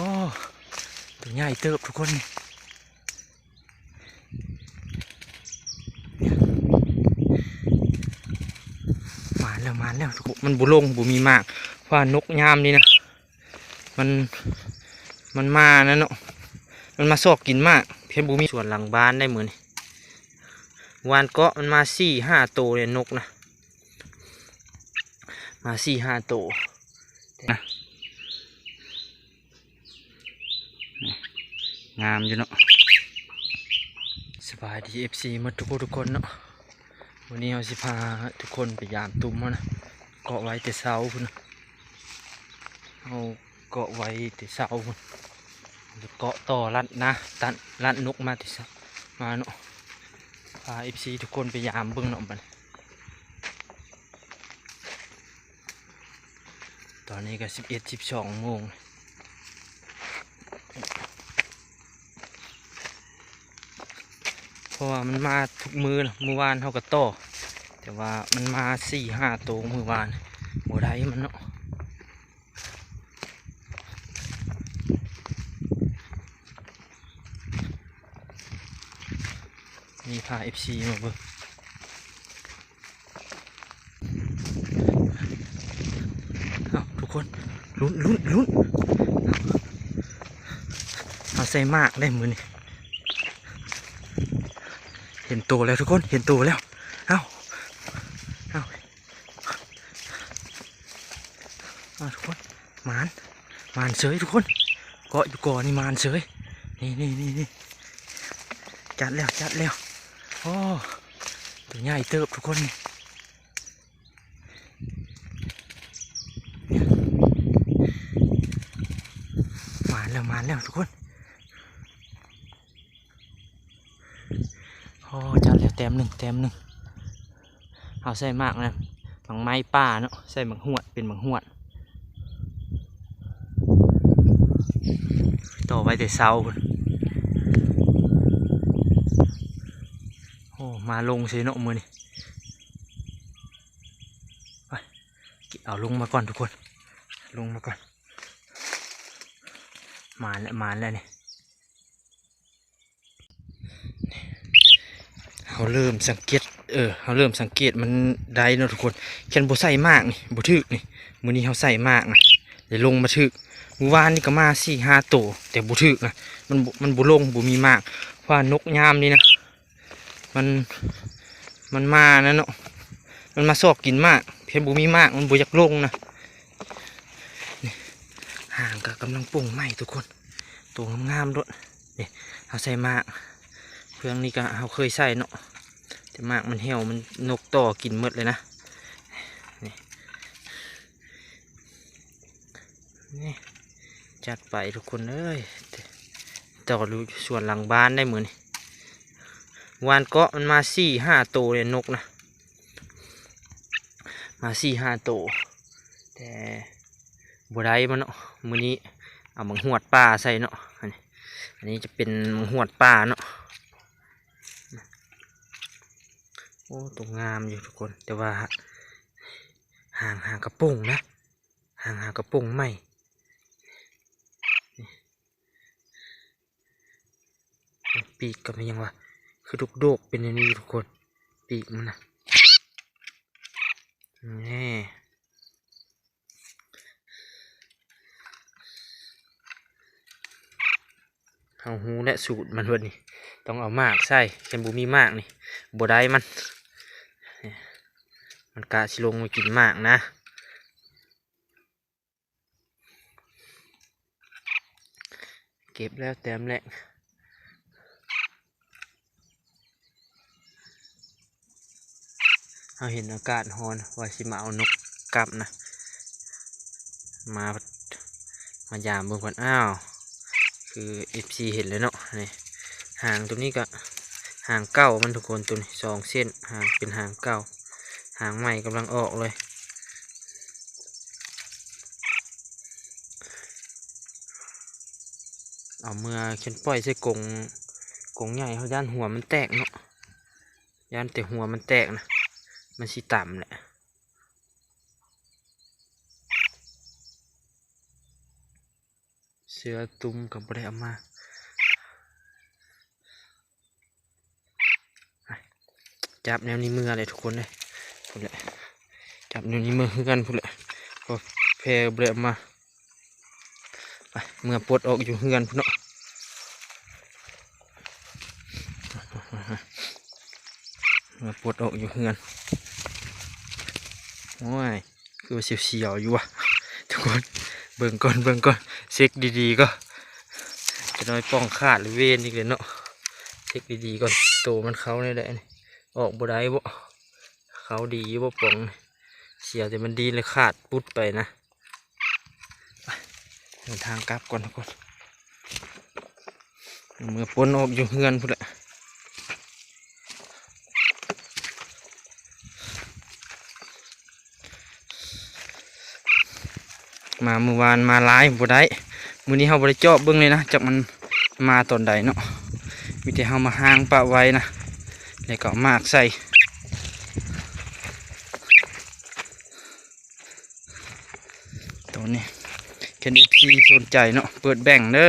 อ้ตัวใหญ่เติบทุกคนมาแล้วมาแล้วทุกคนมันบุลงบุมีมากเพราะว่านกยามนี่นะมันมันมานะเนาะมันมาซอกกินมาก เพียนบุมีส่วนหลังบ้านได้เหมือนวานเกาะมันมาสี่ห้าโตเลยนกนะมาสี่ห้าโตวนะนี่ งามอยู่เนาะสบายดีเอฟซีมาทุกคนทุกคนเนาะวันนี้เราสิพาทุกคนไปยามตุ้มนะเกาะไว้แต่เช้าพุ่นนะเอาเกาะไว้แต่เช้าพุ่นเกาะต่อลัดนะตันลัดนกมาแต่เช้ามาเนาะพาเอฟซีทุกคนไปยามเบิ่งเนาะบันตอนนี้ก็สิบเอ็ดสิบสองโมงเพ ราะว่ามันมาทุกมือเมื่อวานเขาก็ต่อแต่ว่ามันมาสี่ห้าตัวเมื่อวานบ่ได้มันเนาะมีพาเอฟซีมาเบิ่งทุกคนลุ้นลุ้นลุ้นเอาใส่มากได้มือนี่ เห็นตัวแล้วทุกคนเห็นตัวแล้ว เอาเอาเอาทุกคนมานมานเฉยทุกคนเกาะอยู่ก่อนนี่มานเฉยนี่นี่นี่นี่จัดแล้วจัดแล้วโอ้ตัวใหญ่เติบทุกคนนี่มานแล้วมานแล้วทุกคนโอ้จัดแล้วแต้มหนึ่งแต้มหนึ่งเอาใส่มากนะบางไม้ป่าเนาะใส่บางหวดเป็นบางหวด ต่อไว้แต่เช้าพุ่นโอ้มาลงเสียเนาะมือนี่ไปเอาลงมาก่อนทุกคน ลงมาก่อน มาแล้วมาแล้วนี่ย เขาเริ่มสังเกต เออเขาเริ่มสังเกตมันได้เนาะทุกคนแค่นบ่ใส่มากนี่บ่ถึกนี่มื้อนี้เขาใส่มากนะเดี๋ยวลงมาถึกมื้อวานนี่ก็มาสี่ห้าตัวแต่บ่ถึกนะมันบ่มันบ่ลงบ่มีมากเพราะนกยามนี่นะมันมันมานะเนาะมันมาซอกกินมาก เพียงบ่มีมากมันบ่อยากลงนะนี่ห่างก็กำลังปรุงใหม่ทุกคนตัวงามๆด้วยนี่เอาใส่มาก เครื่องนี้ก็เราเคยใส่เนาะแต่มากมันเหี่ยวมันนกต่อกินหมดเลยนะนี่นี่จัดไปทุกคนเอ้ยต่อดูส่วนหลังบ้านได้เหมือนวานเกาะมันมาสี่ห้าตัวเลยนกนะมาสี่ห้าตัวแต่บัวได้มันเนาะมือนี้เอามังหวดป่าใส่เนาะอันนี้อันนี้จะเป็นมังหวดป่าเนาะ โอ้ตัวงามอยู่ทุกคน แต่ว่าห่างห่างกระปุงนะ ห่างห่างกระปุงไม่ปีกก็ไม่ยังวะคือดุกโดกเป็นอย่างนี้ทุกคน ปีกมันนะนี่เอาหูและสูตรมันวันนี้ต้องเอามากใส่เชนบูมีมากนี่บัได้มัน มันกะสิลงมากินมากนะเก็บแล้วแต้มแหละเราเห็นอากาศฮอนว่าสิมาเอานกกลับนะ มามายามเบิ่งก่อนอ้าว คือ FC เห็นเลยเนาะนี่ห่างตัวนี้ก็ห่างเก้ามันทุกคนตัวนี้สองเส้นห่างเป็นห่างเก้า หางใหม่กำลังออกเลยเอาเมื่อเข็นปล่อยใส่กงกงใหญ่เขาย่านหัวมันแตกเนาะย่านแต่หัวมันแตกนะมันสิต่ำแหละเสือตุ้มกับบ่ได้เอามาจับแนวนี้มืออะไรทุกคนเลย พูดเลยจับแนวนี้มือคือกันพูดเลยพอเพลเบลเอามาไปเมื่อปลดออกอยู่เฮือนพุ่นเนาะเมื่อปลดออกอยู่เฮือนโอ้ยคือเสียวๆอยู่วะทุกคนเบิ่งก่อนเบิ่งก่อนเช็คดีๆก็จะน้อยป้องขาดหรือเวนอีกเลยเนาะเช็คดีๆก่อนโตมันเขาเนี่ยแหละนี่ออกบ่ได้บ่ เขาดีอยู่บ่ป่องเสียแต่มันดีเลยขาดปุ๊ดไปนะเดินทางกลับก่อนทุกคนเมื่อปนออกอยู่เฮือนพุ่นแหละมาเมื่อวานมาหลายบ่ได้มื้อนี้เฮาบ่ได้เจาะเบิ่งเลยนะจักมันมาตอนใดเนาะมีแต่เฮามาห้างปะไว้นะแล้วก็มากใส่ ตัว นี้แคนดี้ที่สนใจเนาะเปิดแบ่งเด้อ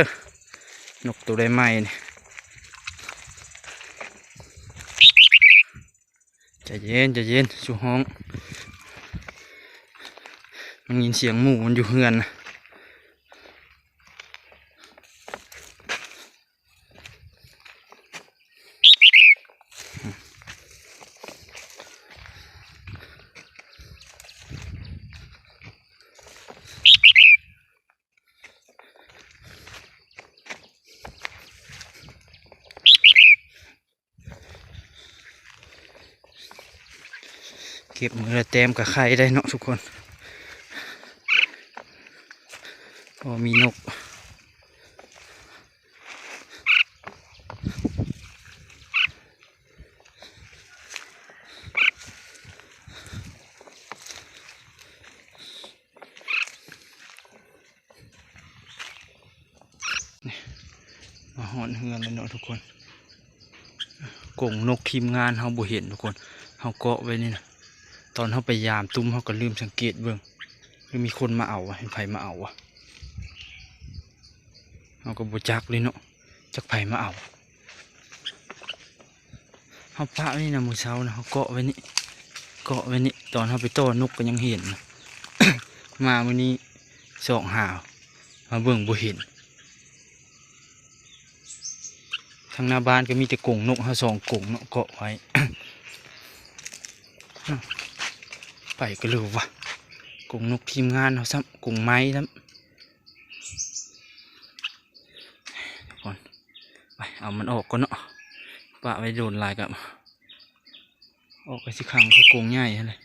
นกตัวใดใหม่นี่ใจเย็นใจเย็นสู่ห้อง มันยินเสียงหมูมันอยู่เฮือนนะ มือละเต็มกับไข่ได้เนาะทุกคนพอมีนกมาหอนเฮือนเลยเนาะทุกคนกงนกทีมงานเฮาบ่เห็นทุกคนเฮาเกาะไว้นี่นะ ตอนเฮาไปยามตุ้มเฮาก็ลืมสังเกตเบิ่งหรือมีคนมาเอาวะเห็นไผมาเอาวะเฮาก็บ่จักเลยเนาะจักไผมาเอาเฮาปะไว้นี่นะมือเช้านะเฮาเกาะไว้นี่เกาะไว้นี่ตอนเฮาไปต้อนนกก็ยังเห็นนะมามื้อนี้สองหาวมาเบิ่งบ่เห็นทางหน้าบ้านก็มีแต่กงนกเฮาสองกงเนาะเกาะไว้ ไปก็เลยว่ะกรงนกทีมงานเขาซ้ำกรงไม้ซ้ำก่อนไปเอามันออกก่อนเนาะปะไว้โดนลายกับออกไปสิครั้งเขากรงใหญ่เลย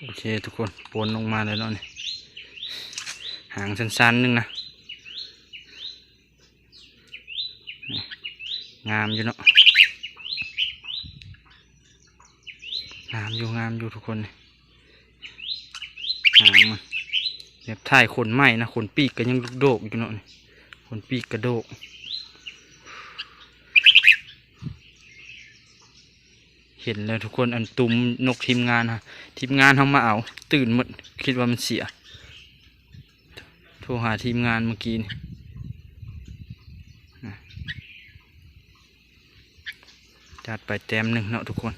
โอเคทุกคนปนลงมาเลยเนาะนี่หางสั้นๆนึงนะงามอยู่เนาะงาม อยู่งามอยู่ทุกคนหางมันแบบถ่ายขนไหมนะขนปีกก็ยังโดกอยู่เนาะขนปีกกระโดกเห็นแล้วทุกคนอันตุมนกทีมงานฮะทีมงานเขามาเอา ตื่นหมดคิดว่ามันเสีย โทรหาทีมงานเมื่อกี้นี่จัดไปแต้มหนึ่งเนาะทุกคน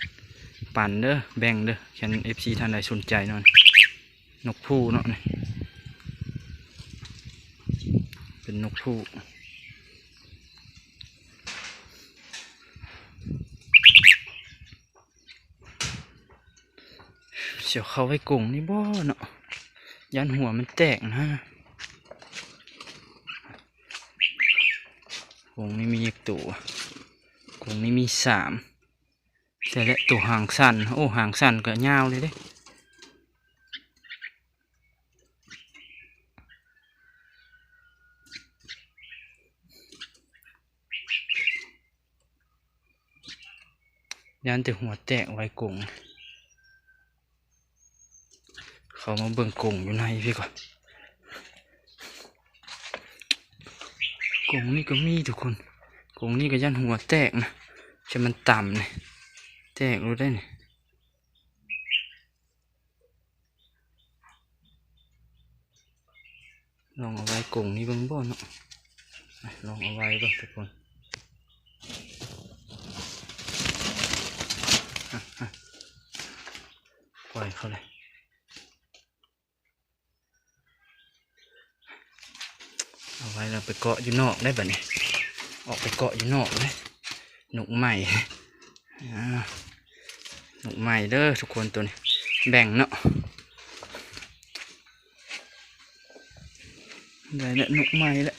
ปั่นเด้อแบ่งเด้อแค่นเอฟซีท่านใดสนใจนาะนกผู้เนาะนี่เป็นนกผู้เสียวเขาไว้กรงนี่บ่เนาะยันหัวมันแตกนะกรงนี่มีอีกตัวกรงนี้มีสาม แต่ละตัวหางสั้นโอ้หางสั้นก็ยาวเลยเด้ยันแต่หัวแตกไว้กรงเขามาเบิ่งกรงอยู่ในพี่ก่อนกรงนี่ก็มีทุกคนกรงนี่ก็ยันหัวแตกนะจะมันต่ำเนี่ย แตกรู้ได้เนี่ยลองเอาไว้กรงนี้เบิ่งบ่เนาะลองเอาไว้บิ่งทุกคนอะอะปล่อยเขาเลยเอาไว้เราไปเกาะอยู่นอกได้แบบนี้ ออกไปเกาะอยู่นอกเลยหนุกใหม่อ่า หนกใหม่เด้อทุกคนตัวนี้แบ่งเนาะได้แล้วหนกใหม่ล้ว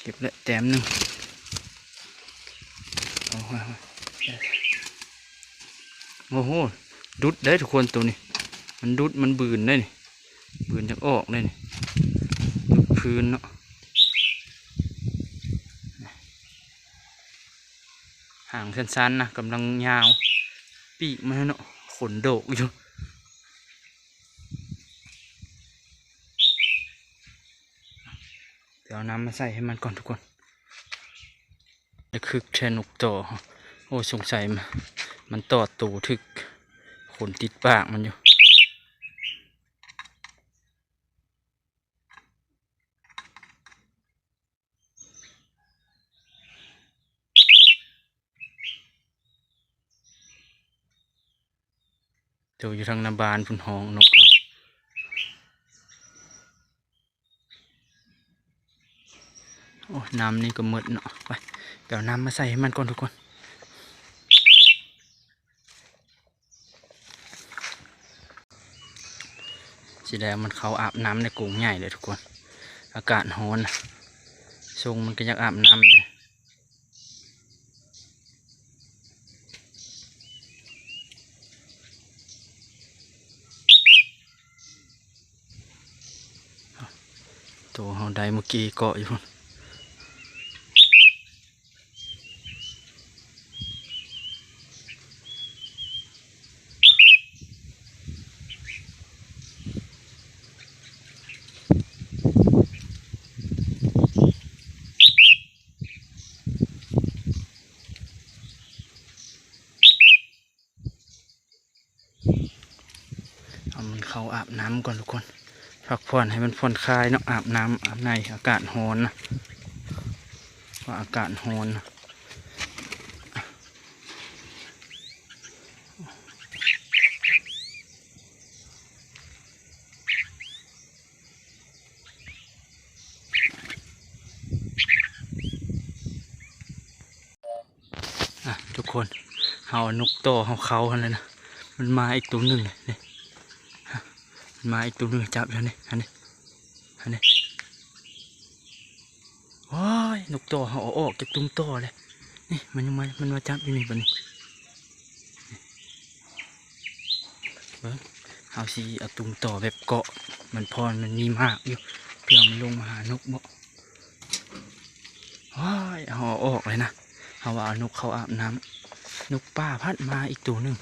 เก็บล้วแต้มหนึ่งเอาไว้ไว้โอ้โหดุดได้ทุกคนตัวนี้ มันดุดมันบืนได้นี่บืนจากออกได้นี่พื้นเนาะ ห่างสั้นๆนะกำลังยาว ปีกมันเนาะขนโดกอยู่เดี๋ยวน้ำมาใส่ให้มันก่อนทุกคนนี่คือแทนุกต่อ โอ้สงสัยมันมันตอดตูถึกขนติดปากมันอยู่ เดี๋ยวอยู่ทางนาบานพุ่นหองนกเอาโอ้น้ำนี่ก็หมดเนาะไปเดี๋ยวน้ำมาใส่ให้มันก่อนทุกคนสิแล้วมันเขาอาบน้ำในกรุงใหญ่เลยทุกคน อากาศร้อนะทรงมันก็อยากอาบน้ำเลย ตัวเฮาได้เมื่อกี้เกาะอยู่พุ่นเอามันเข้าอาบน้ำก่อนทุกคน พักผ่อนให้มันผ่อนคลายเนาะอาบน้ำอาบในอากาศร้อนนะว่าอากาศร้อนะทุกคนเอานกโตเอาเขากันเลยนะ มันมาอีกตัวหนึ่งเลยนี่ มาอีกตัวหนึ่งจับแล้วนี่อันนี้อันนี้โอ้ยนกตัวเขาอออกจากตุ้มตัวเลยนี่มันยังมามันมาจับอยู่นี่บันี้เบิ้งเอาสิเอาตุ้มต่อแบบเกาะ มันพรมันมีมากอยู่เพื่อมันลงมาหานกบ่โอ้ยเอาออกเลยนะเอาว่าเอานกเขาอาบน้ำนกป้าพัดมาอีกตัวหนึ่ง